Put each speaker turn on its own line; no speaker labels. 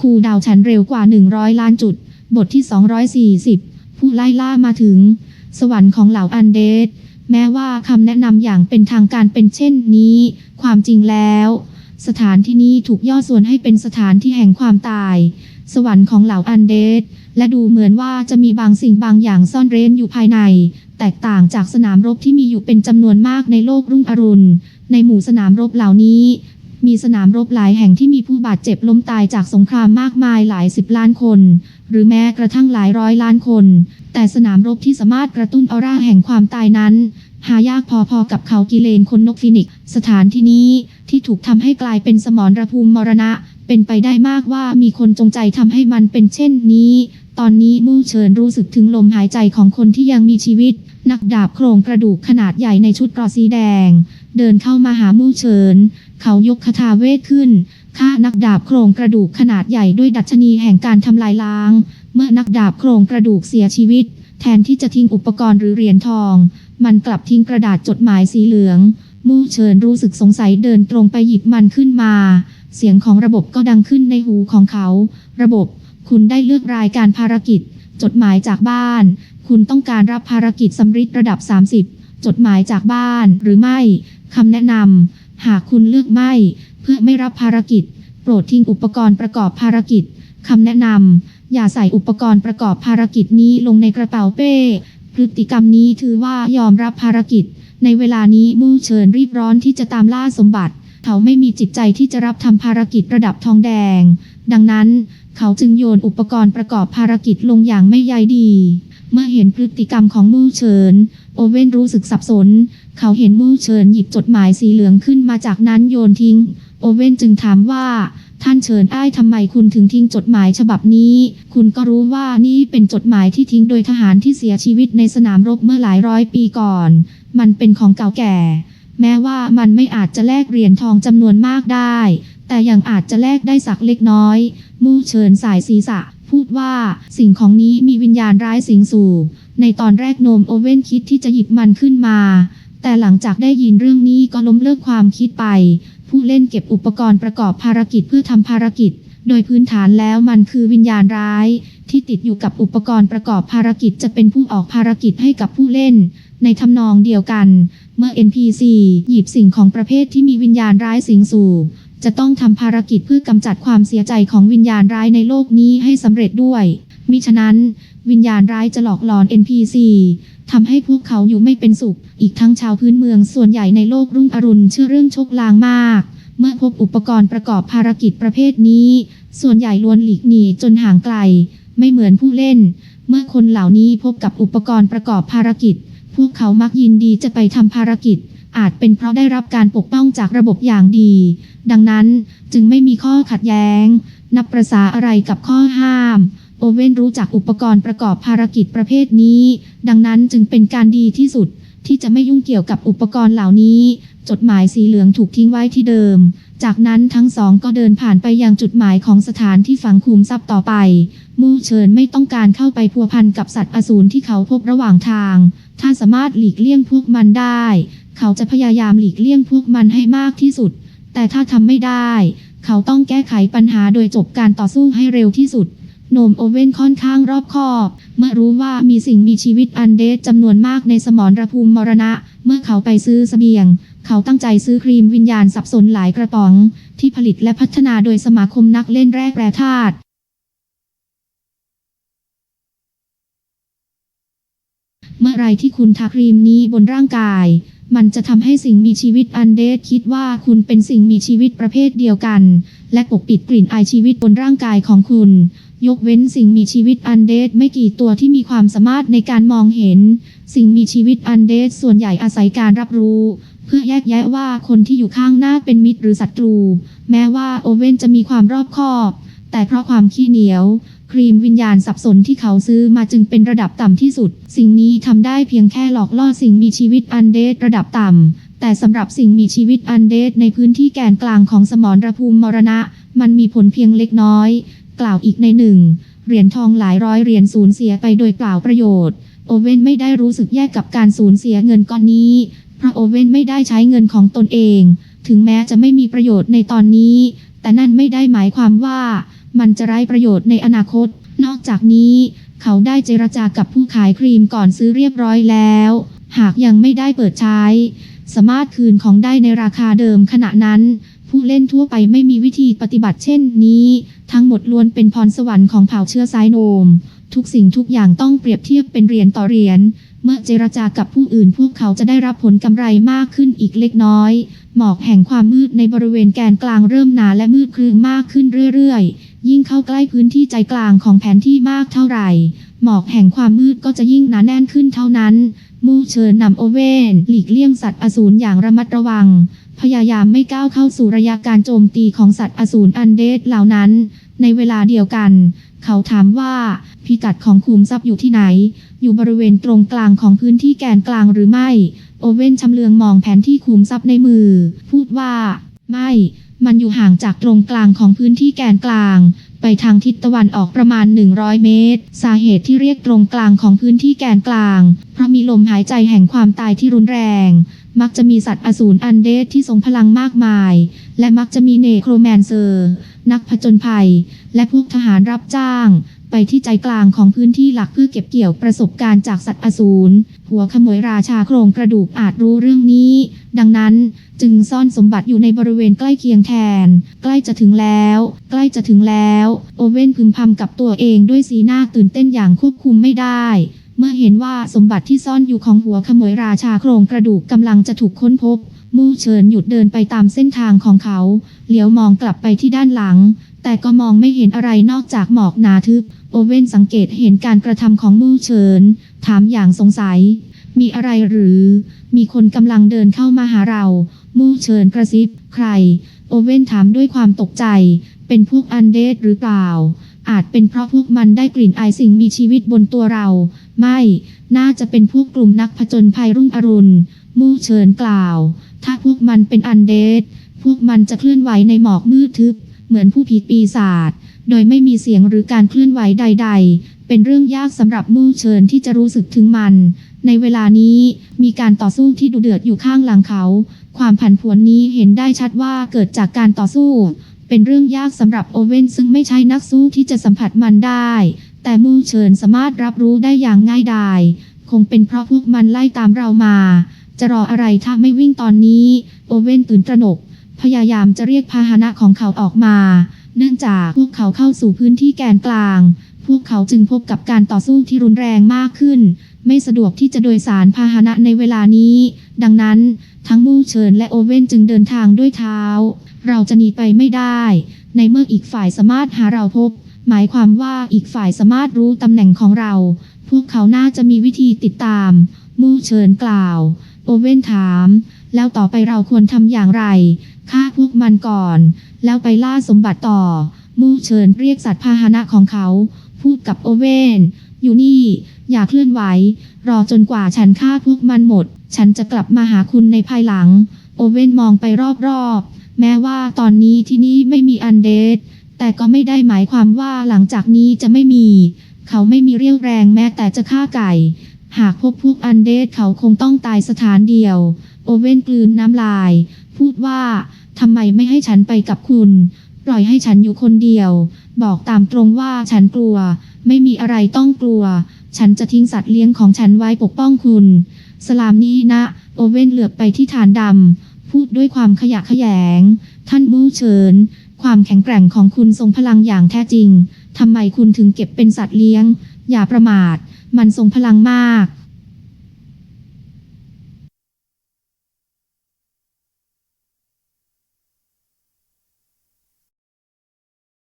คูดาวฉันเร็วกว่า 100 ล้านจุด บทที่ 240 ผู้ไล่ล่ามาถึง สวรรค์ของเหล่าอันเดดแม้ว่าคำแนะนำอย่างเป็นทางการเป็นเช่นนี้ ความจริงแล้ว สถานที่นี้ถูกย่อส่วนให้เป็นสถานที่แห่งความตาย สวรรค์ของเหล่าอันเดดและดูเหมือนว่าจะมีบางสิ่งบางอย่างซ่อนเร้นอยู่ภายใน แตกต่างจากสนามรบที่มีอยู่เป็นจำนวนมากในโลกรุ่งอรุณ ในหมู่สนามรบเหล่านี้ มีสนามรบหลายแห่งที่มีผู้บาดเจ็บล้มตายจากสงครามมากมายหลายสิบล้านคน หรือแม้กระทั่งหลายร้อยล้านคน แต่สนามรบที่สามารถกระตุ้นออร่าแห่งความตายนั้น หายากพอๆกับเขากิเลนคนนกฟินิก สถานที่นี้ที่ถูกทำให้กลายเป็นสมรภูมิมรณะ เป็นไปได้มากว่ามีคนจงใจทำให้มันเป็นเช่นนี้ตอนนี้มู่เฉินรู้สึกถึงลมหายใจของคนที่ยังมีชีวิต นักดาบโครงกระดูกขนาดใหญ่ในชุดกรอสีแดง เดินเข้ามาหามู่เฉิน เขายกคาถาเวทขึ้นฆ่านักดาบโครงกระดูกขนาดใหญ่ด้วยดัชนีแห่งการทำลายล้าง เมื่อนักดาบโครงกระดูกเสียชีวิต แทนที่จะทิ้งอุปกรณ์หรือเหรียญทอง มันกลับทิ้งกระดาษจดหมายสีเหลือง มู่เฉินรู้สึกสงสัยเดินตรงไปหยิบมันขึ้นมา เสียงของระบบก็ดังขึ้นในหูของเขา ระบบ คุณได้เลือกรายการภารกิจ จดหมายจากบ้าน คุณต้องการรับภารกิจสำริดระดับ 30 จดหมายจากบ้านหรือไม่คำแนะนำ หากคุณเลือกไม่ เพื่อไม่รับภารกิจ โปรดทิ้งอุปกรณ์ประกอบภารกิจคำแนะนำอย่าใส่อุปกรณ์ประกอบภารกิจนี้ลงในกระเป๋าเป้ พฤติกรรมนี้ถือว่ายอมรับภารกิจ ในเวลานี้มู่เฉินรีบร้อนที่จะตามล่าสมบัติ เขาไม่มีจิตใจที่จะรับทำภารกิจระดับทองแดง ดังนั้น เขาจึงโยนอุปกรณ์ประกอบภารกิจลงอย่างไม่ใยดี เมื่อเห็นพฤติกรรมของมู่เฉินโอเว่นรู้สึกสับสนเขาเห็นมู่เฉินหยิบจดหมายสีเหลืองขึ้นมาจากนั้นโยนทิ้ง โอเว่นจึงถามว่า ท่านเฉินอ้ายทำไมคุณถึงทิ้งจดหมายฉบับนี้ คุณก็รู้ว่านี่เป็นจดหมายที่ทิ้งโดยทหารที่เสียชีวิตในสนามรบเมื่อหลายร้อยปีก่อน มันเป็นของเก่าแก่ แม้ว่ามันไม่อาจจะแลกเหรียญทองจำนวนมากได้ แต่ยังอาจจะแลกได้สักเล็กน้อย มู่เฉินสายศีรษะพูดว่าสิ่งของนี้มีวิญญาณร้ายสิงสู่ ในตอนแรกโนมโอเว่นคิดที่จะหยิบมันขึ้นมา แต่หลังจากได้ยินเรื่องนี้ก็ล้มเลิกความคิดไป ผู้เล่นเก็บอุปกรณ์ประกอบภารกิจเพื่อทำภารกิจ โดยพื้นฐานแล้วมันคือวิญญาณร้าย ที่ติดอยู่กับอุปกรณ์ประกอบภารกิจจะเป็นผู้ออกภารกิจให้กับผู้เล่น ในทำนองเดียวกัน เมื่อ NPC หยิบสิ่งของประเภทที่มีวิญญาณร้ายสิงสู่จะต้องทำภารกิจเพื่อกำจัดความเสียใจของวิญญาณร้ายในโลกนี้ให้สำเร็จด้วย มิฉะนั้น วิญญาณร้ายจะหลอกหลอน NPC ทำให้พวกเขาอยู่ไม่เป็นสุข อีกทั้งชาวพื้นเมืองส่วนใหญ่ในโลกรุ่งอรุณเชื่อเรื่องโชคลางมาก เมื่อพบอุปกรณ์ประกอบภารกิจประเภทนี้ ส่วนใหญ่ล้วนหลีกหนีจนห่างไกล ไม่เหมือนผู้เล่น เมื่อคนเหล่านี้พบกับอุปกรณ์ประกอบภารกิจ พวกเขามักยินดีจะไปทำภารกิจ อาจเป็นเพราะได้รับการปกป้องจากระบบอย่างดี ดังนั้นจึงไม่มีข้อขัดแย้ง นับประษาอะไรกับข้อห้าม โอเว่นรู้จักอุปกรณ์ประกอบภารกิจประเภทนี้ ดังนั้นจึงเป็นการดีที่สุดที่จะไม่ยุ่งเกี่ยวกับอุปกรณ์เหล่านี้ จดหมายสีเหลืองถูกทิ้งไว้ที่เดิม จากนั้นทั้งสองก็เดินผ่านไปยังจุดหมายของสถานที่ฝังคุมทรัพย์ต่อไป มู่เฉินไม่ต้องการเข้าไปพัวพันกับสัตว์อสูรที่เขาพบระหว่างทาง ถ้าสามารถหลีกเลี่ยงพวกมันได้ เขาจะพยายามหลีกเลี่ยงพวกมันให้มากที่สุด แต่ถ้าทำไม่ได้ เขาต้องแก้ไขปัญหาโดยจบการต่อสู้ให้เร็วที่สุด โนมโอเว่นค่อนข้างรอบคอบ เมื่อรู้ว่ามีสิ่งมีชีวิตอันเดสจำนวนมากในสมรภูมิมรณะ เมื่อเขาไปซื้อเสบียง เขาตั้งใจซื้อครีมวิญญาณสับสนหลายกระป๋อง ที่ผลิตและพัฒนาโดยสมาคมนักเล่นแร่แปรธาตุเมื่อไรที่คุณทาครีมนี้บนร่างกาย มันจะทำให้สิ่งมีชีวิตอันเดสคิดว่าคุณเป็นสิ่งมีชีวิตประเภทเดียวกัน และปกปิดกลิ่นอายชีวิตบนร่างกายของคุณ ยกเว้นสิ่งมีชีวิตอันเดสไม่กี่ตัวที่มีความสามารถในการมองเห็น สิ่งมีชีวิตอันเดสส่วนใหญ่อาศัยการรับรู้ เพื่อแยกแยะว่าคนที่อยู่ข้างหน้าเป็นมิตรหรือศัตรู แม้ว่าโอเว่นจะมีความรอบคอบ แต่เพราะความขี้เหนียว ครีมวิญญาณสับสนที่เขาซื้อมาจึงเป็นระดับต่ำที่สุด สิ่งนี้ทำได้เพียงแค่หลอกล่อสิ่งมีชีวิตอันเดสระดับต่ำแต่สำหรับสิ่งมีชีวิตอันเดสในพื้นที่แกนกลางของสมรภูมิมรณะ มันมีผลเพียงเล็กน้อย กล่าวอีกในหนึ่งเหรียญทองหลายร้อยเหรียญสูญเสียไปโดยเปล่าประโยชน์ โอเว่นไม่ได้รู้สึกแย่กับการสูญเสียเงินก้อนนี้ เพราะโอเว่นไม่ได้ใช้เงินของตนเอง ถึงแม้จะไม่มีประโยชน์ในตอนนี้ แต่นั่นไม่ได้หมายความว่ามันจะไร้ประโยชน์ในอนาคต นอกจากนี้ เขาได้เจรจากับผู้ขายครีมก่อนซื้อเรียบร้อยแล้ว หากยังไม่ได้เปิดใช้ สามารถคืนของได้ในราคาเดิมขณะนั้น ผู้เล่นทั่วไปไม่มีวิธีปฏิบัติเช่นนี้ ทั้งหมดล้วนเป็นพรสวรรค์ของเผ่าเชื้อสายโนม ทุกสิ่งทุกอย่างต้องเปรียบเทียบเป็นเหรียญต่อเหรียญ เมื่อเจรจากับผู้อื่นพวกเขาจะได้รับผลกำไรมากขึ้นอีกเล็กน้อย หมอกแห่งความมืดในบริเวณแกนกลางเริ่มหนาและมืดครึ้มมากขึ้นเรื่อยๆ ยิ่งเข้าใกล้พื้นที่ใจกลางของแผนที่มากเท่าไหร่ หมอกแห่งความมืดก็จะยิ่งหนาแน่นขึ้นเท่านั้น มูเชิญนำโอเวนหลีกเลี่ยงสัตว์อสูรอย่างระมัดระวัง พยายามไม่ก้าวเข้าสู่ระยะการโจมตีของสัตว์อสูรอันเดดเหล่านั้น ในเวลาเดียวกัน เขาถามว่า พิกัดของขุมทรัพย์อยู่ที่ไหน อยู่บริเวณตรงกลางของพื้นที่แกนกลางหรือไม่ โอเว่นชำเลืองมองแผนที่ขุมทรัพย์ในมือ พูดว่า ไม่ มันอยู่ห่างจากตรงกลางของพื้นที่แกนกลาง ไปทางทิศตะวันออกประมาณ 100 เมตร สาเหตุที่เรียกตรงกลางของพื้นที่แกนกลาง เพราะมีลมหายใจแห่งความตายที่รุนแรง มักจะมีสัตว์อสูรอันเดดที่ทรงพลังมากมาย และมักจะมีเนโครแมนเซอร์ นักผจญภัย และพวกทหารรับจ้าง ไปที่ใจกลางของพื้นที่หลักเพื่อเก็บเกี่ยวประสบการณ์จากสัตว์อสูร หัวขโมยราชาโครงกระดูกอาจรู้เรื่องนี้ ดังนั้นจึงซ่อนสมบัติอยู่ในบริเวณใกล้เคียงแทน ใกล้จะถึงแล้ว ใกล้จะถึงแล้ว โอเว่นพึมพำกับตัวเองด้วยสีหน้าตื่นเต้นอย่างควบคุมไม่ได้ เมื่อเห็นว่าสมบัติที่ซ่อนอยู่ของหัวขโมยราชาโครงกระดูกกำลังจะถูกค้นพบ มู่เฉินหยุดเดินไปตามเส้นทางของเขา เหลียวมองกลับไปที่ด้านหลัง แต่ก็มองไม่เห็นอะไรนอกจากหมอกหนาทึบ โอเว่นสังเกตเห็นการกระทำของมู่เฉินถามอย่างสงสัย มีอะไรหรือ มีคนกำลังเดินเข้ามาหาเรา มู่เฉินกระซิบ ใคร โอเว่นถามด้วยความตกใจ เป็นพวกอันเดดหรือเปล่าอาจเป็นเพราะพวกมันได้กลิ่นอายสิ่งมีชีวิตบนตัวเรา ไม่ น่าจะเป็นพวกกลุ่มนักผจญภัยรุ่งอรุณ มู่เฉินกล่าว ถ้าพวกมันเป็นอันเดดพวกมันจะเคลื่อนไหวในหมอกมืดทึบ เหมือนผู้ผิดปีศาจ โดยไม่มีเสียงหรือการเคลื่อนไหวใด ๆ เป็นเรื่องยากสำหรับมู่เฉินที่จะรู้สึกถึงมัน ในเวลานี้มีการต่อสู้ที่ดุเดือดอยู่ข้างหลังเขา ความผันผวนนี้เห็นได้ชัดว่าเกิดจากการต่อสู้ เป็นเรื่องยากสำหรับโอเว่นซึ่งไม่ใช่นักสู้ที่จะสัมผัสมันได้ แต่มู่เฉินสามารถรับรู้ได้อย่างง่ายดายคงเป็นเพราะพวกมันไล่ตามเรามา จะรออะไรถ้าไม่วิ่งตอนนี้ โอเว่นตื่นตระหนก พยายามจะเรียกพาหนะของเขาออกมา เนื่องจากพวกเขาเข้าสู่พื้นที่แกนกลาง พวกเขาจึงพบกับการต่อสู้ที่รุนแรงมากขึ้น ไม่สะดวกที่จะโดยสารพาหนะในเวลานี้ ดังนั้น ทั้งมู่เฉินและโอเว่นจึงเดินทางด้วยเท้า เราจะหนีไปไม่ได้ ในเมื่ออีกฝ่ายสามารถหาเราพบ หมายความว่าอีกฝ่ายสามารถรู้ตำแหน่งของเรา พวกเขาน่าจะมีวิธีติดตาม มู่เฉินกล่าว โอเว่นถาม แล้วต่อไปเราควรทำอย่างไร ฆ่าพวกมันก่อน แล้วไปล่าสมบัติต่อ มู่เฉินเรียกสัตว์พาหนะของเขา พูดกับโอเว่น อยู่นี่ อย่าเคลื่อนไหว รอจนกว่าฉันฆ่าพวกมันหมด ฉันจะกลับมาหาคุณในภายหลัง โอเว่นมองไปรอบๆ แม้ว่าตอนนี้ที่นี่ไม่มีอันเดด แต่ก็ไม่ได้หมายความว่าหลังจากนี้จะไม่มี เขาไม่มีเรี่ยวแรงแม้แต่จะฆ่าไก่ หากพบพวกอันเดดเขาคงต้องตายสถานเดียว โอเว่นกลืนน้ำลาย พูดว่าทำไมไม่ให้ฉันไปกับคุณ ปล่อยให้ฉันอยู่คนเดียว บอกตามตรงว่าฉันกลัว ไม่มีอะไรต้องกลัว ฉันจะทิ้งสัตว์เลี้ยงของฉันไว้ปกป้องคุณ สลามนี้นะ โอเว่นเหลือบไปที่ฐานดำพูดด้วยความขยะแขยง ท่านมู่เฉิน ความแข็งแกร่งของคุณทรงพลังอย่างแท้จริง ทำไมคุณถึงเก็บเป็นสัตว์เลี้ยง อย่าประมาท มันทรงพลังมาก